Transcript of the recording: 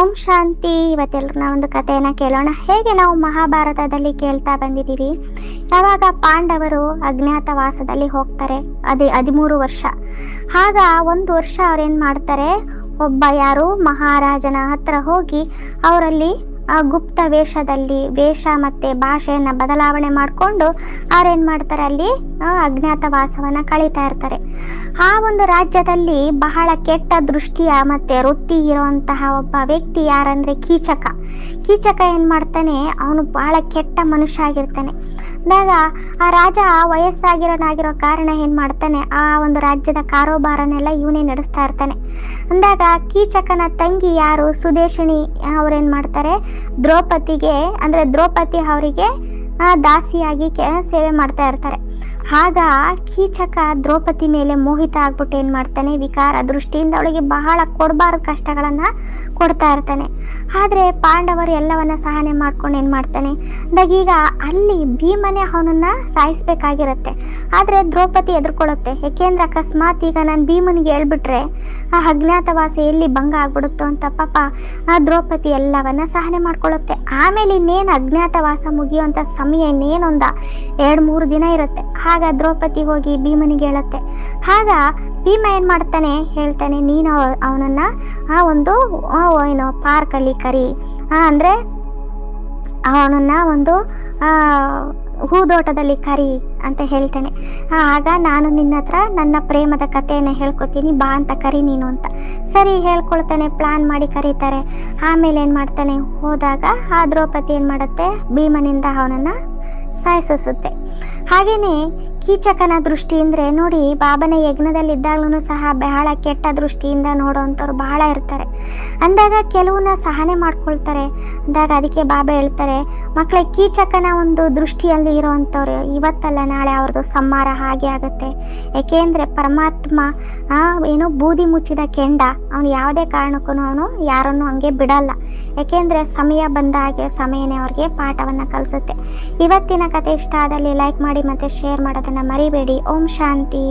ಓಂ ಶಾಂತಿ. ಇವತ್ತೆಲ್ಲರೂ ನಾವು ಒಂದು ಕಥೆಯನ್ನು ಕೇಳೋಣ. ಹೇಗೆ ನಾವು ಮಹಾಭಾರತದಲ್ಲಿ ಕೇಳ್ತಾ ಬಂದಿದ್ದೀವಿ? ಯಾವಾಗ ಪಾಂಡವರು ಅಜ್ಞಾತವಾಸದಲ್ಲಿ ಹೋಗ್ತಾರೆ? ಅದೇ ಹದಿಮೂರು ವರ್ಷ. ಆಗ ಒಂದು ವರ್ಷ ಅವ್ರೇನು ಮಾಡ್ತಾರೆ? ಒಬ್ಬ ಯಾರು? ಮಹಾರಾಜನ ಹತ್ರ ಹೋಗಿ ಅವರಲ್ಲಿ ಆ ಗುಪ್ತ ವೇಷದಲ್ಲಿ ವೇಷ ಮತ್ತು ಭಾಷೆಯನ್ನು ಬದಲಾವಣೆ ಮಾಡಿಕೊಂಡು ಅವ್ರೇನು ಮಾಡ್ತಾರೆ ಅಲ್ಲಿ? ಅಜ್ಞಾತ ಅಜ್ಞಾತವಾಸವನ್ನು ಕಳೀತಾ ಇರ್ತಾರೆ. ಆ ಒಂದು ರಾಜ್ಯದಲ್ಲಿ ಬಹಳ ಕೆಟ್ಟ ದೃಷ್ಟಿಯ ಮತ್ತು ವೃತ್ತಿ ಇರುವಂತಹ ಒಬ್ಬ ವ್ಯಕ್ತಿ ಯಾರಂದ್ರೆ ಕೀಚಕ. ಕೀಚಕ ಏನು ಮಾಡ್ತಾನೆ? ಅವನು ಬಹಳ ಕೆಟ್ಟ ಮನುಷ್ಯ ಆಗಿರ್ತಾನೆ. ಅಂದಾಗ ಆ ರಾಜ ವಯಸ್ಸಾಗಿರೋನಾಗಿರೋ ಕಾರಣ ಏನು ಮಾಡ್ತಾನೆ? ಆ ಒಂದು ರಾಜ್ಯದ ಕಾರೋಬಾರನೆಲ್ಲ ಇವನೇ ನಡೆಸ್ತಾ ಇರ್ತಾನೆ. ಅಂದಾಗ ಕೀಚಕನ ತಂಗಿ ಯಾರು? ಸುದೇಶಿಣಿ ಅವ್ರೇನು ಮಾಡ್ತಾರೆ? ದ್ರೌಪದಿಗೆ, ಅಂದರೆ ದ್ರೌಪದಿ ಅವರಿಗೆ ದಾಸಿಯಾಗಿ ಕೆ, ಸೇವೆ ಮಾಡ್ತಾ ಇರ್ತಾರೆ. ಆಗ ಕೀಚಕ ದ್ರೌಪದಿ ಮೇಲೆ ಮೋಹಿತ ಆಗ್ಬಿಟ್ಟು ಏನು ಮಾಡ್ತಾನೆ, ವಿಕಾರ ದೃಷ್ಟಿಯಿಂದ ಅವಳಿಗೆ ಬಹಳ ಕೊಡಬಾರದು ಕಷ್ಟಗಳನ್ನು ಕೊಡ್ತಾ ಇರ್ತಾನೆ. ಆದರೆ ಪಾಂಡವರು ಎಲ್ಲವನ್ನ ಸಹನೆ ಮಾಡ್ಕೊಂಡು ಏನು ಮಾಡ್ತಾನೆ ಅಂದಾಗೀಗ ಅಲ್ಲಿ ಭೀಮನೇ ಅವನನ್ನು ಸಾಯಿಸ್ಬೇಕಾಗಿರುತ್ತೆ. ಆದರೆ ದ್ರೌಪದಿ ಎದುರ್ಕೊಳ್ಳುತ್ತೆ ಏಕೆಂದ್ರೆ ಅಕಸ್ಮಾತ್ ಈಗ ನಾನು ಭೀಮನಿಗೆ ಹೇಳ್ಬಿಟ್ರೆ ಆ ಅಜ್ಞಾತವಾಸ ಎಲ್ಲಿ ಭಂಗ ಆಗ್ಬಿಡುತ್ತೋ ಅಂತ ಪಾಪ ಆ ದ್ರೌಪದಿ ಎಲ್ಲವನ್ನ ಸಹನೆ ಮಾಡ್ಕೊಳ್ಳುತ್ತೆ. ಆಮೇಲೆ ಇನ್ನೇನು ಅಜ್ಞಾತವಾಸ ಮುಗಿಯುವಂಥ ಸಮಯ ಇನ್ನೇನೊಂದ? ಎರಡು ಮೂರು ದಿನ ಇರುತ್ತೆ. ಆಗ ದ್ರೌಪದಿ ಹೋಗಿ ಭೀಮನಿಗೆ ಹೇಳುತ್ತೆ? ಆಗ ಭೀಮ ಏನು ಮಾಡ್ತಾನೆ? ಹೇಳ್ತಾನೆ ನೀನು ಅವನನ್ನ ಆ ಒಂದು ಏನು ಪಾರ್ಕಲ್ಲಿ ಕರಿ. ಆ, ಅಂದ್ರೆ ಅವನನ್ನ ಒಂದು ಹೂದೋಟದಲ್ಲಿ ಕರಿ ಅಂತ ಹೇಳ್ತಾನೆ. ಆಗ ನಾನು ನಿನ್ನ ಹತ್ರ ನನ್ನ ಪ್ರೇಮದ ಕಥೆಯನ್ನು ಹೇಳ್ಕೊತೀನಿ ಬಾ ಅಂತ ಕರಿ ನೀನು ಅಂತ. ಸರಿ ಹೇಳ್ಕೊಳ್ತಾನೆ ಪ್ಲಾನ್ ಮಾಡಿ ಕರೀತಾರೆ. ಆಮೇಲೆ ಏನು ಮಾಡ್ತಾನೆ? ಹೋದಾಗ ಆ ದ್ರೌಪದಿ ಏನು ಮಾಡುತ್ತೆ? ಭೀಮನಿಂದ ಅವನನ್ನು ಸಾಯಿಸುತ್ತೆ ಹಾಗೇನೆ ಕೀಚಕನ ದೃಷ್ಟಿ ಅಂದರೆ ನೋಡಿ, ಬಾಬನ ಯಜ್ಞದಲ್ಲಿದ್ದಾಗಲೂ ಸಹ ಬಹಳ ಕೆಟ್ಟ ದೃಷ್ಟಿಯಿಂದ ನೋಡೋವಂಥವ್ರು ಬಹಳ ಇರ್ತಾರೆ. ಅಂದಾಗ ಕೆಲವನ್ನ ಸಹನೆ ಮಾಡ್ಕೊಳ್ತಾರೆ. ಅಂದಾಗ ಅದಕ್ಕೆ ಬಾಬಾ ಹೇಳ್ತಾರೆ ಮಕ್ಕಳೇ ಕೀಚಕನ ಒಂದು ದೃಷ್ಟಿಯಲ್ಲಿ ಇರೋವಂಥವ್ರು ಇವತ್ತಲ್ಲ, ನಾಳೆ ಅವ್ರದ್ದು ಸಂಹಾರ ಹಾಗೆ ಆಗುತ್ತೆ. ಏಕೆಂದರೆ ಪರಮಾತ್ಮ ಏನು ಬೂದಿ ಮುಚ್ಚಿದ ಕೆಂಡ, ಅವನು ಯಾವುದೇ ಕಾರಣಕ್ಕೂ ಅವನು ಯಾರನ್ನು ಹಂಗೆ ಬಿಡಲ್ಲ. ಏಕೆಂದರೆ ಸಮಯ ಬಂದ ಹಾಗೆ ಸಮಯನೇ ಅವ್ರಿಗೆ ಪಾಠವನ್ನು ಕಲಿಸುತ್ತೆ. ಇವತ್ತಿನ ಕತೆ ಇಷ್ಟ ಆದಲ್ಲಿ ಲೈಕ್ ಮಾಡಿ ಮತ್ತು ಶೇರ್ ಮಾಡೋದನ್ನು ಮರಿಬೇಡಿ. ಓಂ ಶಾಂತಿ.